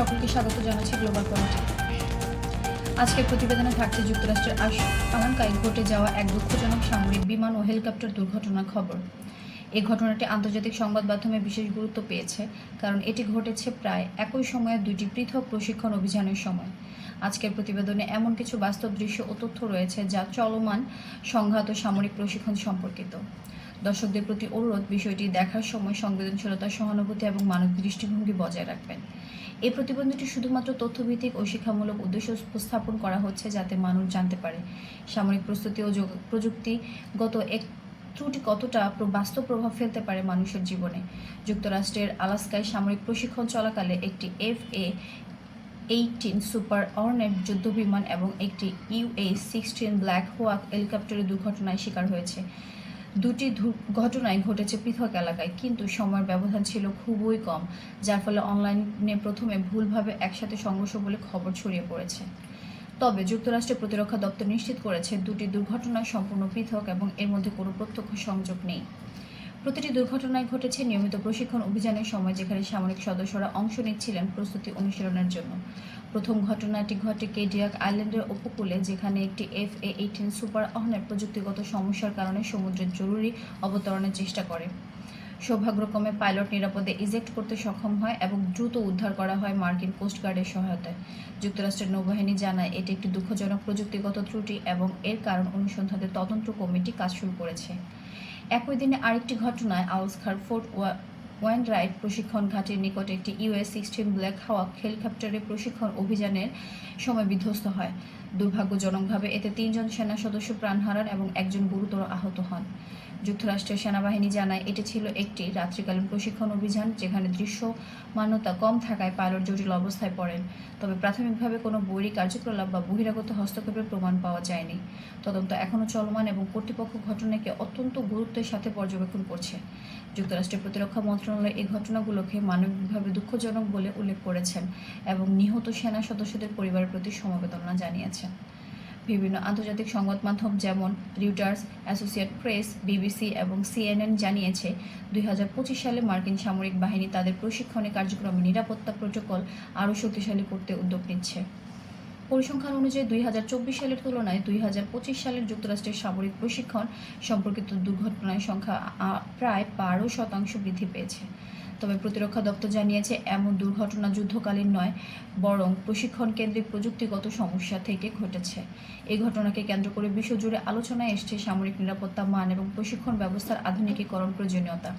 সকলকে স্বাগত জানাচ্ছি গ্লোবাল পয়েন্টে আজকের প্রতিবেদনে থাকছে যুক্তরাষ্ট্রের আশ- ঘটে যাওয়া এক দুঃখজনক সামরিক বিমান ও হেলিকপ্টার দুর্ঘটনার খবর। এই ঘটনাটি আন্তর্জাতিক সংবাদ মাধ্যমে বিশেষ গুরুত্ব পেয়েছে, কারণ এটি ঘটেছে প্রায় একই সময়ে দুটি পৃথক প্রশিক্ষণ অভিযানের সময়। আজকের প্রতিবেদনে এমন কিছু বাস্তব দৃশ্য ও তথ্য রয়েছে যা চলমান সংঘাত ও সামরিক প্রশিক্ষণ সম্পর্কিত। দর্শকদের প্রতি অনুরোধ, বিষয়টি দেখার সময় সংবেদনশীলতা, সহানুভূতি এবং মানব দৃষ্টিভঙ্গি বজায় রাখবেন। এই প্রতিবন্ধটি শুধুমাত্র তথ্যভিত্তিক ও শিক্ষামূলক উদ্দেশ্য উপস্থাপন করা হচ্ছে যাতে মানুষ জানতে পারে। সামরিক প্রস্তুতি ও প্রযুক্তিগত এক, ত্রুটি কতটা বাস্তব প্রভাব ফেলতে পারে মানুষের জীবনে। যুক্তরাষ্ট্রের আলাস্কায় সামরিক প্রশিক্ষণ চলাকালে একটি F A eighteen Super Hornet যুদ্ধবিমান এবং একটি ইউএ সিক্সটিন ব্ল্যাক হোয়াক হেলিকপ্টারের দুর্ঘটনায় শিকার হয়েছে। দুটি ঘটনাই ঘটেছে পৃথক এলাকায়, কিন্তু সময়ের ব্যবধান ছিল খুবই কম, যার ফলে অনলাইনে প্রথমে ভুলভাবে একসাথে সংঘর্ষ বলে খবর ছড়িয়ে পড়েছে। তবে যুক্তরাষ্ট্রের প্রতিরক্ষা দপ্তর নিশ্চিত করেছে, দুটি দুর্ঘটনা সম্পূর্ণ পৃথক এবং এর মধ্যে কোনো প্রত্যক্ষ সংযোগ নেই। প্রতিটি দুর্ঘটনায় ঘটেছে নিয়মিত প্রশিক্ষণ অভিযানের সময় যেখানে সামরিক সদস্যরা অংশ নিচ্ছিলেন প্রস্তুতি অনুশীলনের জন্য। প্রথম ঘটনাটি ঘটে কেডিয়াক আইল্যান্ডের উপকূলে, যেখানে একটি এফ এ এইটিন সুপার অহনের প্রযুক্তিগত সমস্যার কারণে সমুদ্রের জরুরি অবতরণের চেষ্টা করে। সৌভাগ্যক্রমে পাইলট নিরাপদে ইজেক্ট করতে সক্ষম হয় এবং দ্রুত উদ্ধার করা হয় মার্কিন কোস্টগার্ডের সহায়তায়। যুক্তরাষ্ট্রের নৌবাহিনী জানায়, এটি একটি দুঃখজনক প্রযুক্তিগত ত্রুটি এবং এর কারণ অনুসন্ধানে তদন্ত কমিটি কাজ শুরু করেছে। একই দিনে আরেকটি ঘটনায় আউসখার ফোর্ট ওয়া- ওয়াইনরাইট প্রশিক্ষণ ঘাটের নিকটে একটি ইউএস সিক্সটিন ব্ল্যাক হাওয়াক হেলিকপ্টারের প্রশিক্ষণ অভিযানের সময় বিধ্বস্ত হয়। দুর্ভাগ্যজনকভাবে এতে তিনজন সেনা সদস্য প্রাণ হারান এবং একজন গুরুতর আহত হন। যুক্তরাষ্ট্রের সেনাবাহিনী জানায়, এটি ছিল একটি রাত্রিকালীন প্রশিক্ষণ অভিযান যেখানে দৃশ্যমানতা কম থাকায় পাইলট জটিল অবস্থায় পড়েন। তবে প্রাথমিকভাবে কোনো বৈরী কার্যকলাপ বা বহিরাগত হস্তক্ষেপের প্রমাণ পাওয়া যায়নি। তদন্ত এখনও চলমান এবং কর্তৃপক্ষ ঘটনাকে অত্যন্ত গুরুত্বের সাথে পর্যবেক্ষণ করছে। যুক্তরাষ্ট্রের প্রতিরক্ষা মন্ত্রণালয় এই ঘটনাগুলোকে মানবিকভাবে দুঃখজনক বলে উল্লেখ করেছেন এবং নিহত সেনা সদস্যদের পরিবারের প্রতি সমবেদনা জানিয়েছেন বিভিন্ন আন্তর্জাতিক সংবাদ মাধ্যম যেমন রিউটার্স অ্যাসোসিয়েট প্রেস বিবিসি এবং সিএনএন জানিয়েছে, দুই হাজার পঁচিশ সালে মার্কিন সামরিক বাহিনী তাদের প্রশিক্ষণে কার্যক্রমে নিরাপত্তা প্রোটোকল আরও শক্তিশালী করতে উদ্যোগ নিচ্ছে। পরিসংখ্যান অনুযায়ী দুই হাজার চব্বিশ সালের তুলনায় দুই হাজার পঁচিশ সালের যুক্তরাষ্ট্রের সামরিক প্রশিক্ষণ সম্পর্কিত দুর্ঘটনার সংখ্যা প্রায় বারো শতাংশ বৃদ্ধি পেয়েছে। তবে প্রতিরক্ষা দপ্তর জানিয়েছে, এমন দুর্ঘটনা যুদ্ধকালীন নয়, বরং প্রশিক্ষণ কেন্দ্রিক প্রযুক্তিগত সমস্যা থেকে ঘটেছে। এই ঘটনাকে কেন্দ্র করে বিশ্বজুড়ে আলোচনায় এসছে সামরিক নিরাপত্তা, মান এবং প্রশিক্ষণ ব্যবস্থার আধুনিকীকরণ প্রয়োজনীয়তা।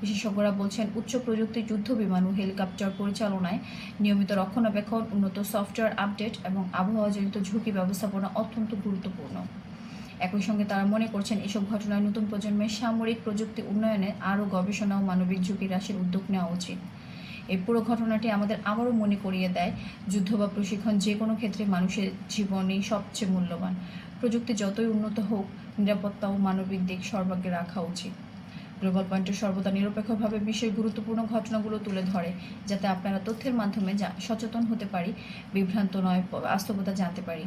বিশেষজ্ঞরা বলছেন, উচ্চ প্রযুক্তি যুদ্ধ বিমান ও হেলিকপ্টার পরিচালনায় নিয়মিত রক্ষণাবেক্ষণ, উন্নত সফটওয়্যার আপডেট এবং আবহাওয়াজনিত ঝুঁকি ব্যবস্থাপনা অত্যন্ত গুরুত্বপূর্ণ। একই সঙ্গে তারা মনে করছেন এসব ঘটনায় নতুন প্রজন্মের সামরিক প্রযুক্তি উন্নয়নে আরও গবেষণা ও মানবিক ঝুঁকি হ্রাসের উদ্যোগ নেওয়া উচিত। এই পুরো ঘটনাটি আমাদের আবারও মনে করিয়ে দেয়, যুদ্ধ বা প্রশিক্ষণ যে কোনো ক্ষেত্রে মানুষের জীবনই সবচেয়ে মূল্যবান। প্রযুক্তি যতই উন্নত হোক, নিরাপত্তা ও মানবিক দিক সর্বাগ্রে রাখা উচিত। গ্লোবাল পয়েন্টে সর্বদা নিরপেক্ষভাবে বিশ্বের গুরুত্বপূর্ণ ঘটনাগুলো তুলে ধরে, যাতে আপনারা তথ্যের মাধ্যমে সচেতন হতে পারি, বিভ্রান্ত নয়, বাস্তবতা জানতে পারি।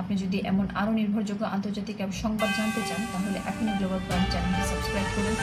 আপনি যদি এমন আরও নির্ভরযোগ্য আন্তর্জাতিক সংবাদ জানতে চান, তাহলে এখনই গ্লোবাল প্রাইম চ্যানেলটি সাবস্ক্রাইব করুন।